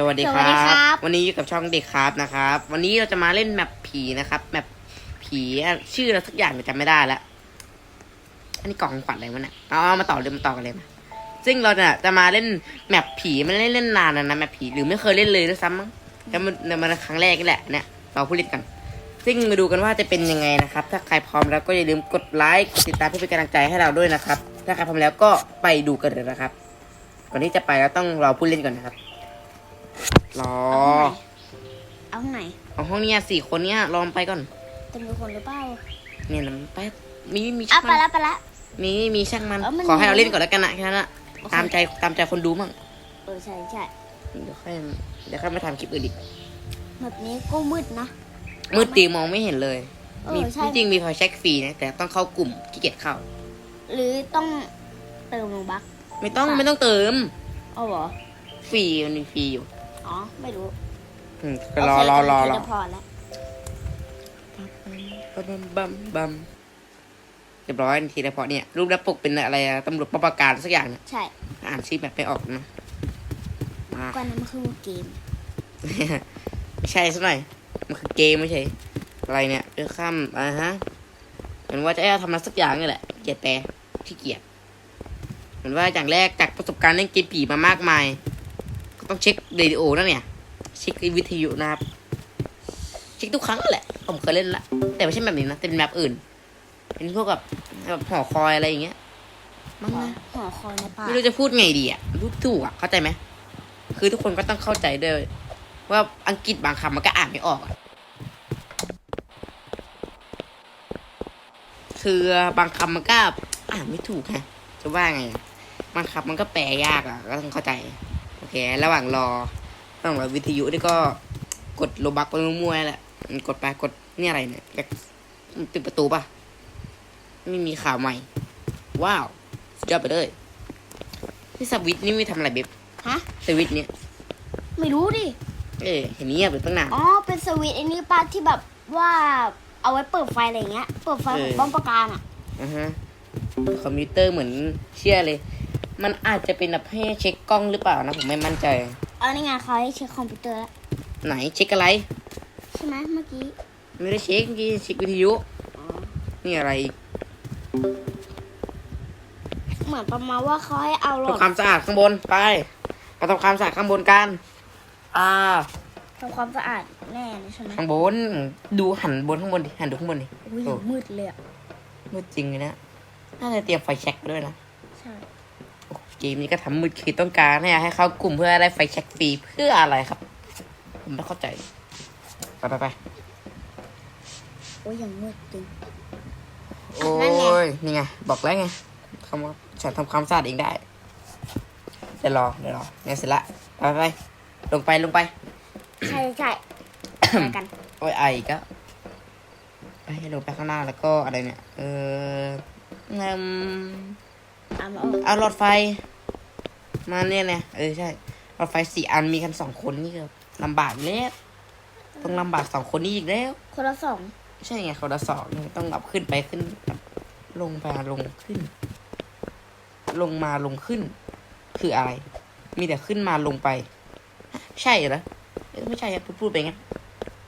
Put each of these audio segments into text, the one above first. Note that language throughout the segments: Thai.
สวัสดีคสวัสดีรัครับ บ วันนี้อยู่กับช่องเด็กครับนะครับ วันนี้เราจะมาเล่นแมปผีนะครับแมปผีอะชื่ออะไรสักอย่างจำไม่ได้แล้วอันนี้กล่องของขวัญอะไรวะเนี่ยเอาเอามาต่อเลยมาต่อกันเลยมาซึ่งเราเนี่ยจะมาเล่นแมปผีมันเล่นเล่นนานแล้วนะแมปผีหรือไม่เคยเล่นเลยด้วยซ้ำมั้งแต่มันแต่มันครั้งแรกนี่แหละเนี่ยเราผู้เล่นกัน ซึ่งมาดูกันว่าจะเป็นยังไงนะครับ ถ้าใครพร้อมแล้วก็อย่าลืมกดไลค์กดติดตามเพื่อเป็นกำลังใจให้เราด้วยนะครับ ถ้าใครพร้อมแล้วก็ไปดูกันเลยนะครับ ก่อนที่จะไปเราต้องรอผู้เล่นก่อนนะครับ รอ เอาไหนเอาห้องเนี้ยสี่คนเนี้ยรอมไปก่อนจะมีคนหรือเปล่าเนี่ยนะไปมีมีอะช่างไปมันละไปละ มีมีช่างมัน เอ้ามันขอให้มีเราเล่นก่อนแล้วกันนะแค่นั้นนะโอเค ตามใจตามใจคนดูมั่งเออใช่ใช่เดี๋ยวค่อยเดี๋ยวค่อยมาทำคลิปอื่นอีกแบบนี้ก็มืดนะ มืดตีมองไม่เห็นเลยเออมีใช่จริงๆมีไฟแช็กฟรีนะแต่ต้องเข้ากลุ่มขี้เกียจเข้า หรือต้องเติมโลบัก ไม่ต้องไม่ต้องเติม เอาเหรอ ฟรีมันมีฟรีอยู่ อ๋อ ไม่รู้อืมก็รอรอรอรอจะพอแล้วบัมบัมบัมเรียบร้อยนาทีแล้วพอเนี่ย รูปหน้าปกเป็นอะไรอะตำรวจปราการสักอย่างเนี่ยใช่อ่านชื่อแบบไม่ออกนะมาก็นั้นมันคือเกม ไม่ใช่สักหน่อย มันคือเกมไม่ใช่ อะไรเนี่ยเรื่องข้ามอ่าฮะเหมือนว่าจะให้เราทำอะไรสักอย่างนี่แหละเกลียดแต่ที่เกียจเหมือนว่าอย่างแรกจากประสบการณ์เล่นเกมผีมามากมาย ก็ต้องเช็คเรดิโอนั่นเนี่ย เช็ควิทยุนะครับ เช็คทุกครั้งนั่นแหละ ผมเคยเล่นละ แต่ไม่ใช่แบบนี้นะแต่เป็นแบบอื่น เป็นพวกแบบแบบหอคอยอะไรอย่างเงี้ยมั้งหอนะหอคอยในป่าไม่รู้จะพูดไงดีอะพูดถูกอะ เข้าใจไหม คือทุกคนก็ต้องเข้าใจด้วย ว่าอังกฤษบางคำมันก็อ่านไม่ออกอะคือบางคำมันก็อ่านไม่ถูกไงจะว่าไงอะบางคำมันก็แปลยากอะ ก็ต้องเข้าใจ โอเคระหว่างรอระหว่างรอวิทยุนี่ก็กดโลบักไปมั่วๆแหละอืมกดไปกดนี่อะไรเนี่ยอยากปิดประตูป่ะ ไม่มีข่าวใหม่ ว้าวสุดยอดไปเลยนี่สวิตช์นี่ไม่ทำอะไรเบบฮะสวิตช์เนี่ยไม่รู้ดิ เออเห็นเงียบไปตั้งนานอ๋อ เป็นสวิตช์ไอ้นี่ป้าที่แบบว่าเอาไว้เปิดไฟอะไรอย่างเงี้ย เปิดไฟของเออป้อมปราการอะอ่าฮะ คอมพิวเตอร์เหมือนเชื่อเลย มันอาจจะเป็นแบบให้เช็ค กล้องหรือเปล่านะผมไม่มั่นใจ เอานี่ไงเขาให้เช็คคอมพิวเตอร์แล้วไหนเช็คอะไร ใช่ไหมเมื่อกี้ไม่ได้เช็คเมื่อกี้เช็ควิทยุ อ๋อนี่อะไรอีกเหมือนประมาณว่าเขาให้เอาหลอดทำความสะอาดข้างบนไปมาทำความสะอาดข้างบนกัน อ่า ทำความสะอาดแน่เลยใช่ไหมข้างบน ดูหันบนข้างบนดิหันดูข้างบนดิอุ้ยโอ้มืดเลยอะมืดจริงเลยนะน่าจะเตรียมไฟแช็กด้วยนะใช่โอ้ เกมนี้ก็ทำมืดคือต้องการให้ให้เข้ากลุ่มเพื่อได้ไฟแช็กฟรีเพื่ออะไรครับ ผมไม่เข้าใจ ไปไปไปโอ้ยยังมืดจริงโอ้นั่นไงยนี่ไง บอกแล้วไงคำว่าฉันทำความสะอาดเองได้ เดี๋ยวรอเดี๋ยวรอเนี่ยเสร็จละไปไปไปลงไปลงไปใช่ใช่ไปกันโอ้ยไออีก็ไปลงไปข้างหน้าแล้วก็อะไรเนี่ย เออเอิ่ม เอามาออกเอาหลอดไฟ มาเนี่ยเนี่ยเออใช่หลอดไฟสี่อันมีกันสองคนนี่ก็ลำบากแล้วต้องลำบากสองคนนี้อีกแล้ว คนละสองใช่ไงเขาละสองเนี่ยต้องเอาขึ้นไปขึ้นลงมาลงขึ้น ลงมาลงขึ้น คืออะไร มีแต่ขึ้นมาลงไป ใช่เหรอเอ้ยไม่ใช่ครับพูดไปงั้น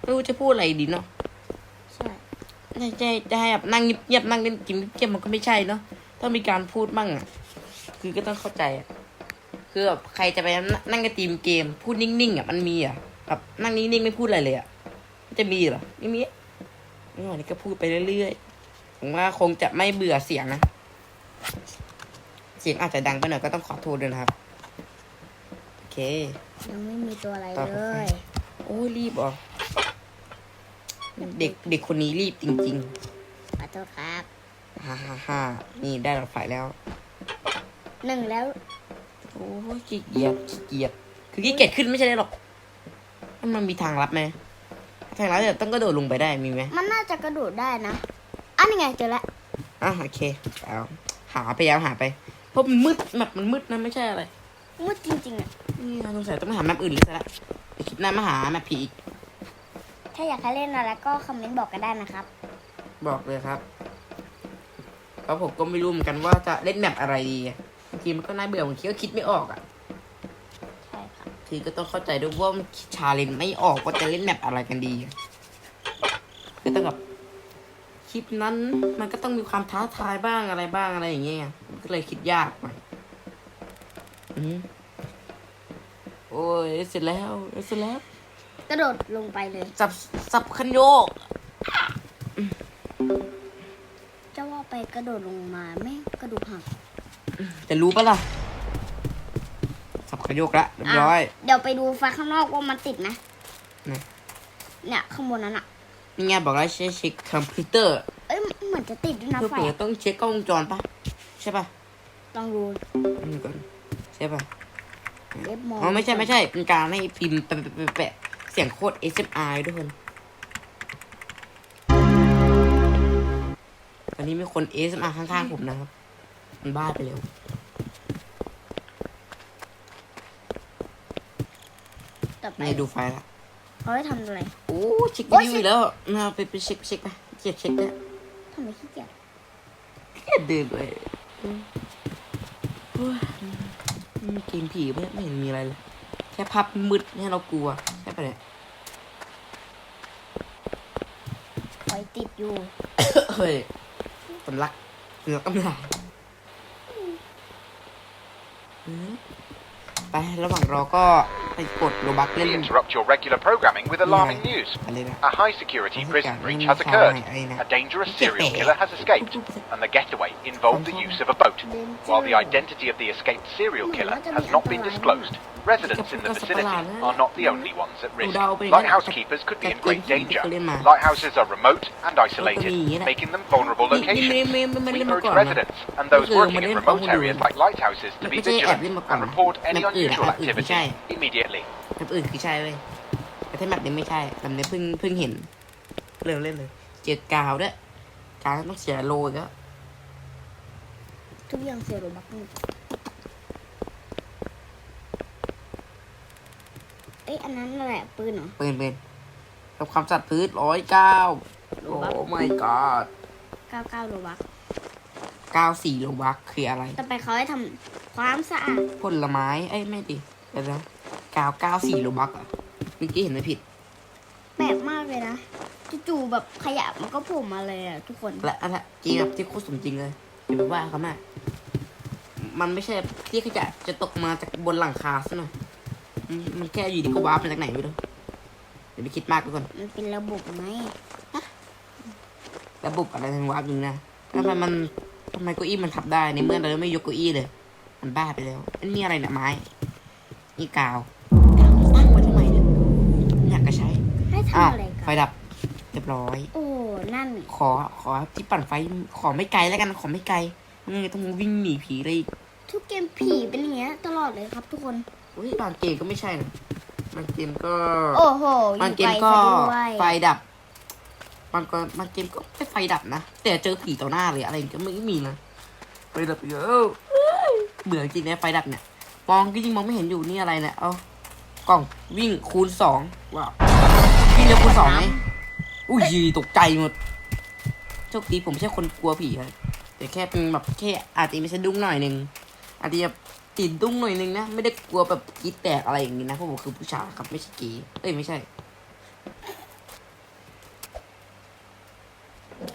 ไม่รู้จะพูดอะไรดีเนาะ ใช่ใช่ใช่จะให้แบบนั่งเงียบๆนั่งเล่นกินเงียบๆมันก็ไม่ใช่เนาะ ต้องมีการพูดมั่งอะ คือก็ต้องเข้าใจอะคือแบบใครจะไปนั่งกันตีมเกม พูดนิ่งๆอะมันมีอะแบบนั่งนิ่งๆไม่พูดอะไรเลยอะมันจะมีเหรอไม่มีไม่วันนี้ก็พูดไปเรื่อยๆผมว่าคงจะไม่เบื่อเสียงนะเสียงอาจจะดังไปหน่อยก็ต้องขอโทษด้วยนะครับโอเคยังไม่มีตัวอะไรต่อเลไปยโอ้ยรีบเหรอเด็กเด็กคนนี้รีบจริงขอโทษครับๆ ฮ่าฮ่าฮ่านี่ได้หลอดไฟแล้ว หนึ่งแล้ว โอ้ยขี้เกียจขี้เกียจคือขี้เกียจขึ้นไม่ใช่ได้หรอกมันมันมีทางลับไหมทางลับแบบต้องกระโดดลงไปได้มีไหมมันน่าจะกระโดดได้นะอันนี้ไงเจอแล้วอะโอเคเอาหาพยายามหาไปเพราะมันมืดแบบมันมืดนะไม่ใช่อะไรมืดจริงๆอะนี่เราสงสัยต้องมาหาแมปอื่นเลยซะละเดี๋ยวคลิปหน้ามาหาแมปผีอีกถ้าอยากให้เล่นอะไรก็คอมเมนต์บอกกันได้นะครับ บอกเลยครับ เพราะผมก็ไม่รู้เหมือนกันว่าจะเล่นแมปอะไรดีอะบางทีมันก็น่าเบื่อบางทีก็คิดไม่ออกอะใช่ครับโอเคทีก็ต้องเข้าใจด้วยว่ามันชาเลนจ์ไม่ออกว่าจะเล่นแมปอะไรกันดีคือต้องแบบคลิปนั้น มันก็ต้องมีความท้าทายบ้างอะไรบ้างอะไรอย่างเงี้ยมันก็เลยคิดยากหน่อยอืมโอ้ยเสร็จแล้วเสร็จแล้ว กระโดดลงไปเลยสับสับคันโยกเจ้าว่าไปกระโดดลงมาแม่งกระดูกหักจะรู้ปะล่ะสับคันโยกละเรียบร้อยะเดี๋ยวไปดูไฟข้างนอกว่ามันติดไหมไหนเนี่ยข้างบนนั้นอะนี่ไงบอกแล้วใช้เช็คคอมพิวเตอร์ เอ้ยเหมือนจะติดด้วยนะเพื่อไฟเผื่ออะต้องเช็คกล้องวงจรปะใช่ปะลองดูอันนี้ก่อนใช่ปะเล็บมองอ๋อไม่ใช่ไม่ใช่เป็นการให้พิมพ์แปะแปะแปะแปะเสียงโคตร SMR ด้วยทุกคน อนนี้มีคน SMR ข้างๆผมนะครับ มันบ้าไปแล้วต่อไปนี่ดูไฟละเขาให้ทำอะไร โอ้เช็คโอ้ยรีวิวอีกแล้วนะไปไปเช็คเช็คไปเช็คเช็คได้ทำไมขี้เกียจแค่เดินไปอืมโอ้ยอืมเกมผีไม่ไม่เห็นมีอะไรเลย แค่ภาพมืดให้เรากลัวใช่ปะเนี่ยไฟติดอยู่ เฮ้ยำลักสำลักกำลังไประหว่างรอก็ We interrupt your regular programming with alarming news. A high security prison breach has occurred. A dangerous serial killer has escaped, and the getaway involved the use of a boat. While the identity of the escaped serial killer has not been disclosed, residents in the vicinity are not the only ones at risk. Lighthouse keepers could be in great danger. Lighthouses are remote and isolated, making them vulnerable locations. We urge residents and those working in remote areas like lighthouses to be vigilant and report any unusual activity immediately. แบบอื่นคือใช่เว้ยแต่ถ้าแบบนี้ไม่ใช่แบบนี้เพิ่งเพิ่งเห็น เริ่มเล่นเลย เจ็ดกาวด้วยกาวต้องเสียโลอีกแล้วทุกอย่างเสียโรบักหมดเอ้ยอันนั้นแหละปืนเหรอ ปืนปืนกับความจัดพื้นร้อยเก้าโลโอ้บัก my god เก้าเก้าโลบักเก้าสี่โลบักคืออะไร ต่อไปเขาให้ทำความสะอาดผลไม้ เอ้ยไม่ดิเดี๋ยวนะ เก้าเก้าสี่โลบักอะเมื่อกี้เห็นไม่ผิด แปลกมากเลยนะจู่ๆแบบขยะมันก็โผล่มาเลยอะทุกคน และอันละเกมแบบที่โคตรสมจริงเลยอย่าไปว่าเขามากมันไม่ใช่ที่ขยะจะตกมาจากบนหลังคาซะหน่อยอืมมันแค่อยู่ดีก็วาร์ปมาจากไหนไม่รู้เดี๋ยวไปคิดมากไปก่อนมันเป็นระบบไหมระบบอะไรทางวาร์ปอยู่นะทำไมมันทำไมเก้าอี้มันทับได้ในเมื่อเราไม่ยกเก้าอี้เลย มันบ้าไปแล้วอันนี้อะไรเนี่ยไม้นี่กาวกาว อ้าทำวอะไรไฟกันดับเรียบร้อย โอ้นั่นขอขอที่ปั่นไฟขอไม่ไกลแล้วกันขอไม่ไกลไม่งั้นต้องวิ่งหนีผีเลยอีกทุกเกมผีเป็นอย่างเงี้ยตลอดเลยครับทุกคนเฮ้ยบางเกมก็ไม่ใช่นะบางเกมก็ โอ้โหอบางยู่เกไกมลก็ซะด้วยไฟดับ บางก็บางเกมก็ไม่ไฟดับนะ แต่เจอผีต่อหน้าเลยอะไรก็ไม่มีนะ ไฟดับเยอะเบื่อจริงนะไฟดับเนี่ย มองก็ยิ่งมองไม่เห็นอยู่นี่อะไรเนี่ย เอากล่องวิ่งคูณสองว้าววิ่ง เร็วคูณสองไงอุ้ยตกใจหมดโชคดีผมไม่ใช่คนกลัวผีครับแต่แค่เป็นแบบแค่อาจจะไม่ใช่ดุ้งหน่อยหนึ่งอาจจะแบบติดดุ้งหน่อยหนึงนะไม่ได้กลัวแบบกรีดแตกอะไรอย่างงี้นะเพราะผมคือผู้ชายครับไม่ใช่เกย์เอ้ยไม่ใช่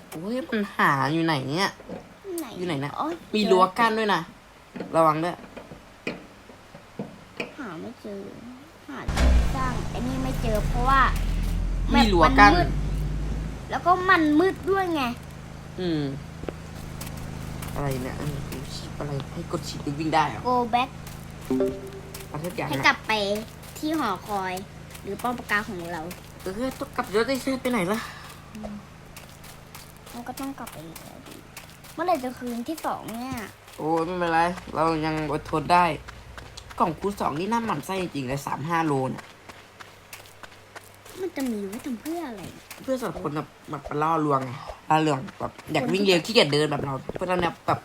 โอ้ยมันหาอยู่ไหนเนี่ยอยู่ไหนนะโอ๊ยมีรั้วกั้นด้วยนะระวังด้วยหาไม่เจอหาสร้างไอ้นี่ไม่เจอเพราะว่า มีรั้วกั้นมัมืดแล้วก็มันมืดด้วยไง อืม อะไรเนี่ยอันนี้คือชิปอะไรให้กดชิปวิ่งได้เหรอ go back อะไรทุกอย่างให้นะกลับไปที่หอคอย หรือป้อมปราการของเราเออต้องกลับรถได้เช่ไปไหนล่ะมันก็ต้องกลับไปอีกแล้วดิเมื่อไหร่จะคืนที่สองเนี่ยโอ้ยไม่เป็นไร เรายังอดทนได้ กล่องคูณสองนี่น่าหมั่นไส้จริงๆเลยสามห้าโลน่ะ มันจะมีไว้ทำเพื่ออะไร เพื่อสำหรับคนแบบแบบล่อลวงไงล่อลวงแบบอยากวิ่งเร็วขี้เกียจเดินแบบเราเพื่อเราเนี่ยแบบ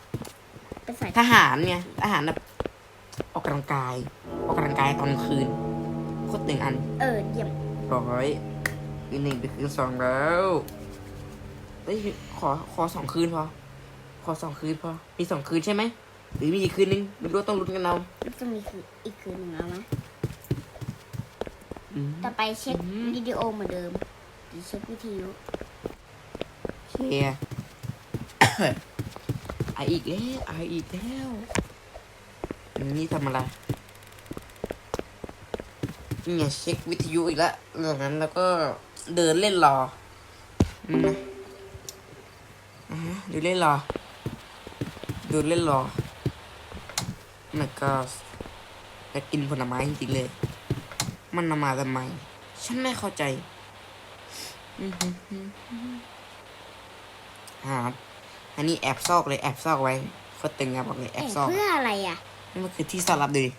เป็นสายทหารไงทหารแบบออกกำลังกาย ออกกำลังกายตอนกลางคืนโคตรหนึ่งอันเออเยี่ยมร้อยคืนหนึ่งไปคืนสองแล้วเฮ้ยขอขอสองคืนพอขอสองคืนพอมีสองคืนใช่ไหมหรือมีอีกคืนนึงไม่รู้ต้องลุ้นกันเอาแล้วจะมีคืออีกคืนหนึ่งเอาไหมอืม ต่อไปเช็ควิดีโอเหมือนเดิมหรือเช็ควิทยุเชียไออีกแล้วไออีกแล้วอันนี่ทำอะไรนี่ไงเช็ควิทยุอีกแล้วหลังนั้นแล้วก็เดินเล่นรออืมนะอ่าฮะเดินเล่นรอเดินเล่นรอมันก็จะกินผลไม้จริงๆเลย มันนำมาทำไม ฉันไม่เข้าใจอือหือหือหือครับอันนี้แอบซอกเลยแอบซอกไว้โคตรตึงอะบอกเลยแอเอ๊ะบซอกเพื่ออะไรอะนี่มันคือที่ซ่อนรับดูดิ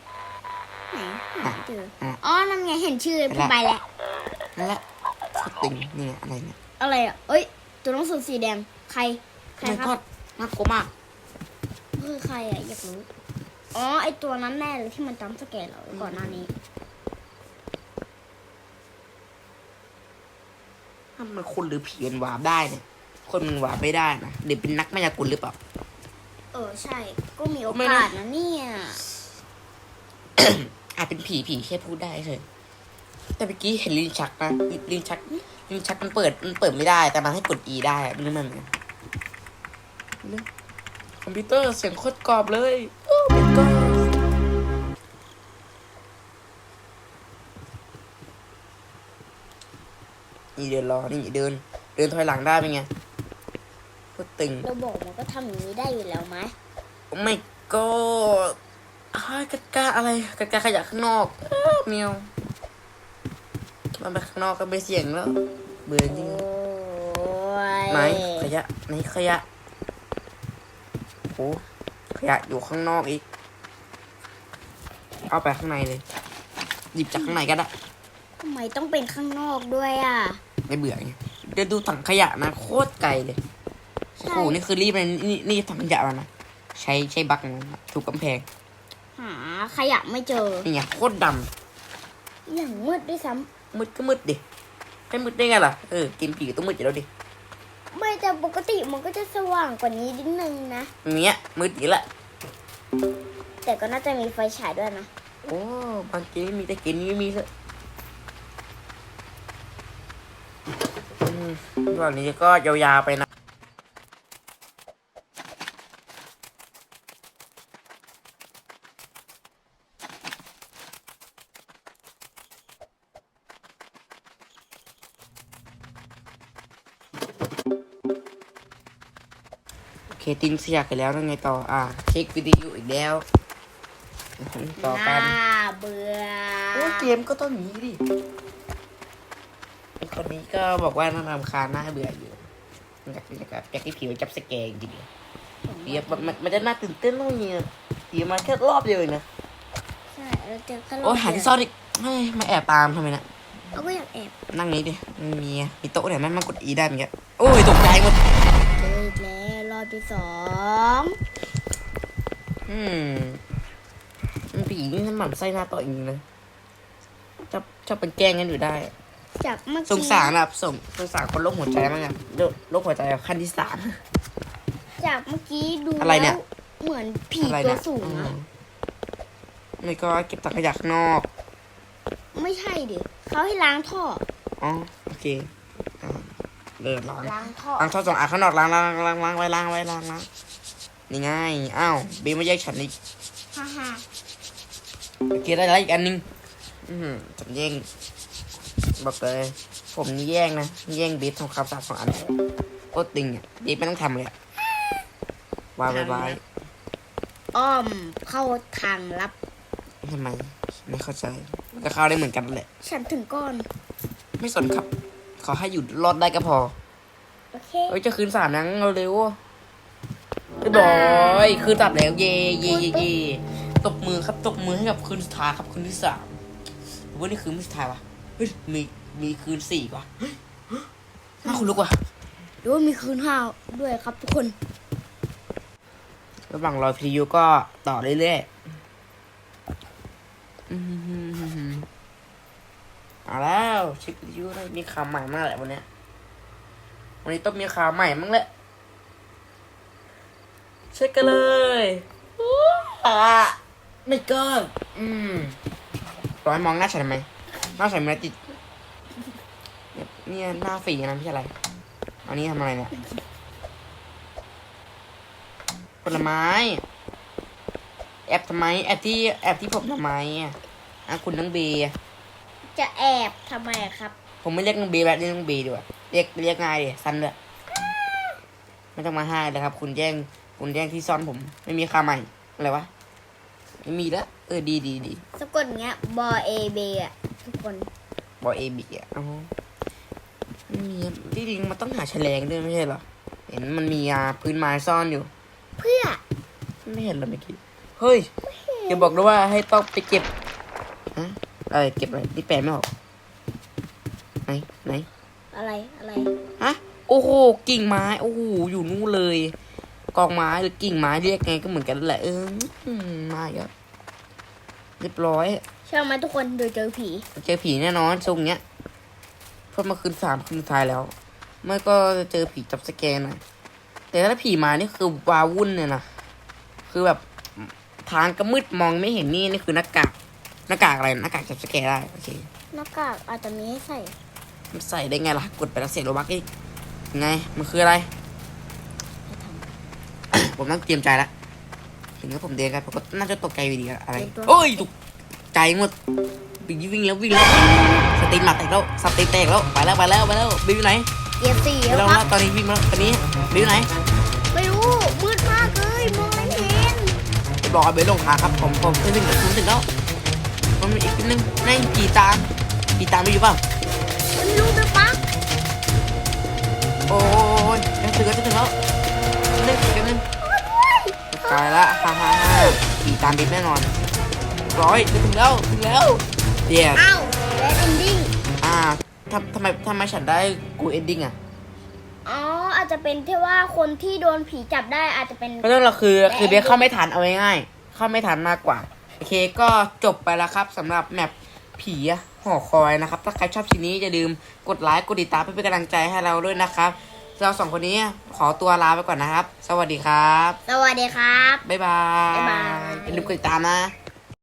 ไหนหาไม่เจออะอ๋อนั่นไงเห็นชื่อเห็นพี่ละใบแล้วนั่นแหละโคตรตึงนี่อะไรเนี่ยอะไรอะเอ้ย ตัวหนังสือสีแดงใครใครมันคก็รับน่ากลัวมากคือใครอะอยากรู้อ๋อไอตัวนั้นแน่เลยที่มันจำสแกนเราก่อนหน้านี้ามันคนหรือผีมันวาร์ปได้เนี่ย คนมันวาร์ปไม่ได้นะเด็กเป็นนักมายากลหรือเปล่า เออใช่ ก็มีโอไม่กานะสนะเนี่ยอาจเป็นผีผีแค่พูดได้เฉยแต่เมื่อกี้เห็นลิ้นชักนะลิ้นชักลิ้นชักมันเปิดมันเปิดไม่ได้ แต่มันให้กด E ได้อะไม่รู้มันเหมือนกันคอมพิวเตอร์เสียงโคตรกรอบเลย โอ้ my god นี่เดินรอ นี่เดิน เดินถอยหลังได้เป็นไงโคตรตึงเราบอกมันก็ทำอย่างนี้ได้อยู่แล้วไหมไม่ก็อ้ายกะกะอะไรกะกะขยะข้างนอกเอ้อเมียวมันไปข้างนอกก็ไม่เสียงแล้ว เบื่อจริงโอ้ยไหนขยะไหนขยะโอ้ขยะอยู่ข้างนอกอีก เอาไปข้างในเลย หยิบจากข้างในก็ได้ ทำไมต้องเป็นข้างนอกด้วยอะ ไม่เบื่อไงเดี๋ยวดูถังขยะนะโคตรไกลเลยใช่โอ้โหนี่คือรีบเลยนี่นี่ถังขยะแล้วนะใช้ใช้บักนะถูกกำแพง หาขยะไม่เจอนี่ไงโคตรดำอย่างมืดด้วยซ้มืดก็มืดดิไม่มืดได้ไงล่ะเออกินผีก็ต้องมืดอยู่แล้วดิำไม่แต่ปกติมันก็จะสว่างกว่านี้นิดนึงนะเนี้ยมืดอีกละแต่ก็น่าจะมีไฟฉายด้วยนะโอ้บางทีไม่มีแต่กินไม่มีเลยอืมวันนี้ก็ยาวๆไปนะโอเคตินเสียกันแล้วนั่นไงต่อ อ่า เช็ควิดีโออีกแล้วอื้อหือต่อกันน่าเบื่อโอ้เกมก็ต้องอย่างนี้ดิไอ้ คนนี้ก็บอกว่าน่ารำคาญน่าเบื่ออยู่อยากอยากอยากให้ผีมันจับสแกงจริงๆเดี๋ยวมันมันมันจะน่าตื่นเต้นมากเนี่ยผีมาแค่รอบเดียวเองนะใช่เราเจอแค่โอ้ยหาที่ซ่อนอีกเฮ้ยมาแอบตามทำไมนะเราก็อยากแอบนั่งนี้ดิไม่มีอะมีโต๊ะไหนไหมมันกดอีได้ไหมแกโอ้ยตกใจหมดเจออีกแล้วรอบที่สองอืมมันผีนี่มันหมั่นไส้หน้าต่อจริงๆเลยชอบชอบเป็นแกล้งกันอยู่ได้ จากเมื่อกี้สงสารแบบสงสงสารคนโรคหัวใจมากอะโรคโรคหัวใจแบบขั้นที่สาม จากเมื่อกี้ดูอะไรเนี่ย แล้วเหมือนผีอะไรตัวเนี่ยสูงอือะมไม่ก็เก็บถังขยะข้างนอก ไม่ใช่ดิเขาให้ล้างท่ออ๋อ โอเคอ่าเดินล้าง ล้างท่อล้างท่อสองอะข้างนอกล้างล้างล้างล้างไว้ล้างไว้ล้างล้างนี่ง่ายอ้าวเบมมาแยกฉันอีกฮ่าฮ่าโอเคได้แล้วอีกอันหนึงอืมฉันแย่ง บอกเลย ผมนี่แย่งนะ แย่งเบสทำความสะอาดสองอันโคตรติงอะเบสไม่ต้องทำเลยอะวายบายบายอ้อมเข้าทางลับ ทำไม ไม่เข้าใจก็เข้าได้เหมือนกันนั่นแหละ ฉันถึงก่อน ไม่สนครับ ขอให้อยู่รอดได้ก็พอ โอเค เอ้ยจะคืนสามนังเร็วๆเรียบร้อยคืนตัดแล้ว เย่เย่เย่เย่ตบมือครับตบมือให้กับคืนสุดท้ายครับคืนที่สามหรือว่านี่คืนไม่สุดท้ายวะเฮ้ยมีมีคืนสี่กว่าเฮ้ยน่าคุณลุกว่ะหรือว่ามีคืนห้าวด้วยครับทุกคน ระหว่างรอพียูก็ต่อเรื่อยๆอืมเอาแล้วเช็คพียูได้มีข่าวใหม่มากแหละวันเนี้ยวันนี้ต้องมีข่าวใหม่มั้งแหละเช็คกันเลยอะไม่เกินอืมร้อยมองหน้าฉันทำไมห น้าใส่แมสติดเนี่ยเนี่ยหน้าฝีนะไม่ใช่อะไร อันนี้ทำอะไรเนี่ย ผลไม้ แอบทำไม แอบที่แอบที่ผมทำไมอะอะคุณน้องเบย์จะแอบทำไมอะครับ ผมไม่เรียกน้องเบย์แบบเรียกน้องเบย์ดีกว่าเรียกเรียกง่ายดิสั้นเลยไม่ต้องมาห้าเลยครับ คุณแย่งคุณแย่งที่ซ่อนผม ไม่มีค่าใหม่อะไรวะไม่มีแล้วเออดีดีดีสะกดอย่างเงี้ยบอเอเบอะ ทุกคนบอเอบีอะอ๋อไม่มีอะที่จริงมันต้องหาแฉลงด้วยไม่ใช่เหรอ เห็นมันมีอ่าพื้นไม้ซ่อนอยู่ เพื่อ ไม่เห็นเหรอเมื่อกี้ เฮ้ยอย่าบอกด้วยว่าให้ต้องไปเก็บฮะอะไรเก็บอะไรที่แปลไม่ออก ไหนไหน อะไรอะไรฮะโอ้โหกิ่งไม้โอ้โหอยู่นู่นเลยกองไม้หรือกิ่งไม้เรียกไงก็เหมือนกันแหละเอออืมมาอีกแล้วเรียบร้อยเชื่อไหมทุกคนเดี๋ยวเจอผีเจอผีแน่นอนทรงเนี้ยเพราะมาคืนสามคืนสุดท้ายแล้วไม่ก็จะเจอผีจับสแกนนะแต่ถ้าผีมานี่คือวาวุ่นเนี่ยนะคือแบบทางก็มืดมองไม่เห็นนี่นี่คือหน้ากากหน้ากากอะไรหน้ากากจับสแกนได้โอเคหน้ากากอาจจะมีให้ใส่มันใส่ได้ไงล่ะกดไปแล้วเสร็จโลบักอีกไงมันคืออะไร ผมต้องเตรียมใจละเห็นว่าผมเดินกันผมก็น่าจะตกใจอยู่ดีอะอะไรโอ้ยตก ใจหมดวิ่งวิ่งแล้ววิ่งแล้วสติหมัดแตกแล้วสติแตกแล้วไปแล้วไปแล้วไปแล้วบิวอยู่ไหนเกียร์สี่ไปแล้แล้ววคนะรับตอนนี้วิ่งมาแล้วตอนนี้บิวอยู่ไหนไม่รู้ มืดมากเลยมองไม่เห็นไปบอกให้เบลลงทางครับผมผมถึงถึงถึงแล้วมันมีอีกนิดนึงนี่ขี่ตามขี่ตามไปอยู่เปล่าไม่รู้ไปปักโอ้ยจะถึงแล้วจะถึงแล้วเล่นเกมนึงตายละฮ่าฮ่าฮ่าขี่ตามบิ๊แน่นอน ร้อยจะถึงแล้วถึงแล้วเดี๋ยวอ้าวแบดเอนดิ้งอ่าทำทำไมทำไมฉันได้กูเอนดิ้งอะอ๋ออาจจะเป็นที่ว่าคนที่โดนผีจับได้อาจจะเป็นเพราะฉะนั้นเราคือคือเบสเข้าไม่ทันเอาง่ายๆเข้าไม่ทันมากกว่าโอเคก็จบไปแล้วครับสำหรับแมปผีหอคอยนะครับ ถ้าใครชอบชิ้นนี้อย่าลืมกดไลค์กดติดตามเพื่อเป็นกำลังใจให้เราด้วยนะครับ เราสองคนนี้ขอตัวลาไปก่อนนะครับ สวัสดีครับ สวัสดีครับ บ๊ายบาย บ๊ายบายอย่าลืมกดติดตามนะ